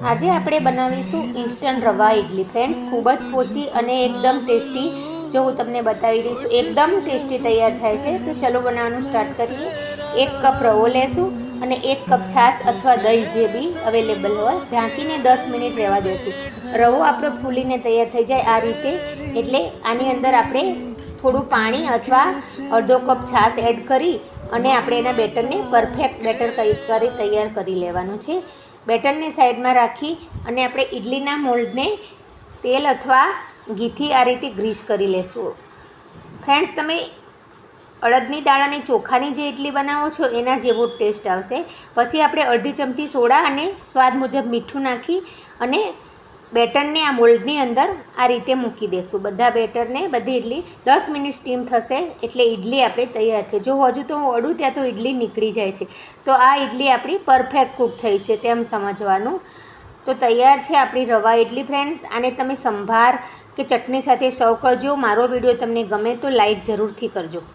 આજે આપણે બનાવીશું ઇન્સ્ટન્ટ રવા ઇડલી ફ્રેન્ડ્સ ખૂબ જ પોચી અને એકદમ ટેસ્ટી જો હું તમને બતાવી દઈશું, એકદમ ટેસ્ટી તૈયાર થાય છે. તો ચલો બનાવવાનું સ્ટાર્ટ કરીએ. એક કપ રવો લેશું અને એક કપ છાશ અથવા દહીં જે બી અવેલેબલ હોય, ઢાંકીને દસ મિનિટ રહેવા દઈશું રવો આપણો ફૂલીને તૈયાર થઈ જાય આ રીતે. એટલે આની અંદર આપણે થોડું પાણી અથવા અડધો કપ છાશ એડ કરી અને આપણે એના બેટરને પરફેક્ટ બેટર કરી તૈયાર કરી લેવાનું છે. બેટરને સાઈડમાં રાખી અને આપણે ઇડલીના મોલ્ડને તેલ અથવા ઘીથી આ રીતે ગ્રીસ કરી લેશું. ફ્રેન્ડ્સ, તમે અડદની દાળ અને ચોખાની જે ઇડલી બનાવો છો, એના જેવો ટેસ્ટ આવશે. પછી આપણે અડધી ચમચી સોડા અને સ્વાદ મુજબ મીઠું નાખી અને બેટરને આ મોલ્ડની અંદર આ રીતે મૂકી દઈશું બધા બેટરને બધી ઇડલી દસ મિનિટ સ્ટીમ થશે એટલે ઇડલી આપણે તૈયાર થઈ. જો હજુ તો હું અડું ત્યાં તો ઇડલી નીકળી જાય છે. તો આ ઇડલી આપણી પરફેક્ટ કૂક થઈ છે તેમ સમજવાનું. તો તૈયાર છે આપણી રવા ઇડલી ફ્રેન્ડ્સ. આને તમે સંભાર કે ચટણી સાથે સર્વ કરજો. મારો વીડિયો તમને ગમે તો લાઈક જરૂરથી કરજો.